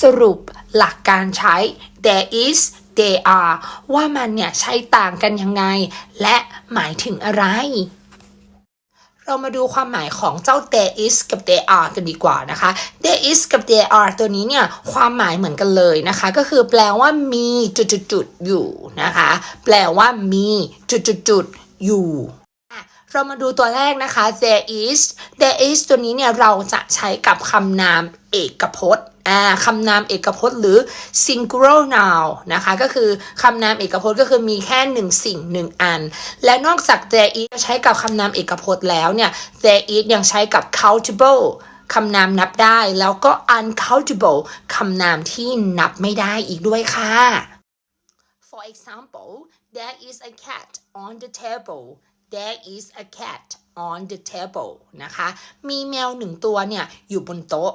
สรุปหลักการใช้ there is they are ว่ามันเนี่ยใช้ต่างกันยังไง และหมายถึงอะไร เรามาดูความหมายของเจ้า there is กับ there are กันดีกว่านะคะ there is กับ there are ตัวนี้เนี่ยความหมายเหมือนกันเลยนะคะ ก็คือแปลว่ามีจุดๆอยู่นะคะ แปลว่ามีจุดๆอยู่เรามาดูตัวแรกนะคะ there is there is ตัวนี้เนี่ยเราจะใช้กับคำนามเอกพจน์ อ่าคำนามเอกพจน์หรือ singular noun นะคะ ก็คือคำนามเอกพจน์ก็คือมีแค่หนึ่งสิ่งหนึ่งอัน และนอกจาก there is จะใช้กับคำนามเอกพจน์แล้วเนี่ย there is ยังใช้กับ countable คำนามนับได้แล้วก็ uncountable คำนามที่นับไม่ได้อีกด้วยค่ะ For example, there is a cat on the table. There is a cat on the table นะคะ มีแมวหนึ่งตัวเนี่ยอยู่บนโต๊ะ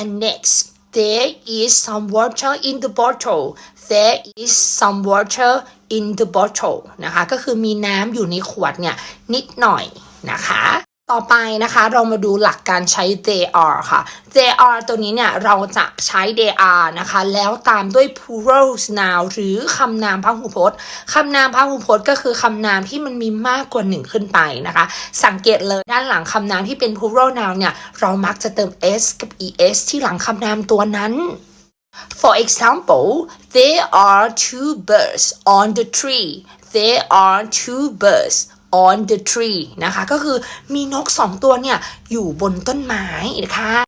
and next there is some water in the bottle there is some water in the bottle นะคะ ก็คือมีน้ำอยู่ในขวดเนี่ยนิดหน่อยนะคะ ต่อไปนะคะเรามาดูหลักการใช้ they are ค่ะ they are ตัวนี้เนี่ยเราจะใช้ they are นะคะ แล้วตามด้วย plural noun หรือคำนามพหูพจน์คำนามพหูพจน์ก็คือคำนามที่มันมีมากกว่าหนึ่งขึ้นไปนะคะ สังเกตเลยด้านหลังคำนามที่เป็น plural noun เนี่ยเรามักจะเติม s กับ es ที่หลังคำนามตัวนั้น For example, there are two birds on the tree. There are two birds on the tree นะคะ ก็คือมีนกสองตัวเนี่ยอยู่บนต้นไม้นะคะ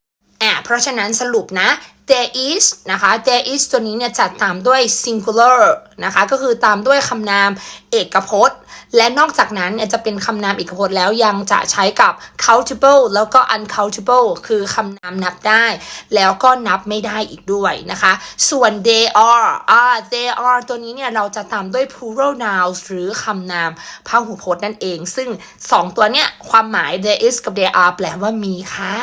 เพราะฉะนั้นสรุปนะ there is นะคะ there is ตัวนี้เนี่ยจัดตามด้วย singular นะคะ ก็คือตามด้วยคำนามเอกพจน์ และนอกจากนั้นเนี่ยจะเป็นคำนามเอกพจน์แล้วยังจะใช้กับ countable แล้วก็ uncountable คือคำนามนับได้ แล้วก็นับไม่ได้อีกด้วยนะคะ ส่วน they are อ่า they are ตัวนี้เนี่ยเราจะตามด้วย plural nouns หรือคำนามพหูพจน์นั่นเอง ซึ่งสองตัวเนี่ยความหมาย there is กับ they are แปลว่ามีค่ะ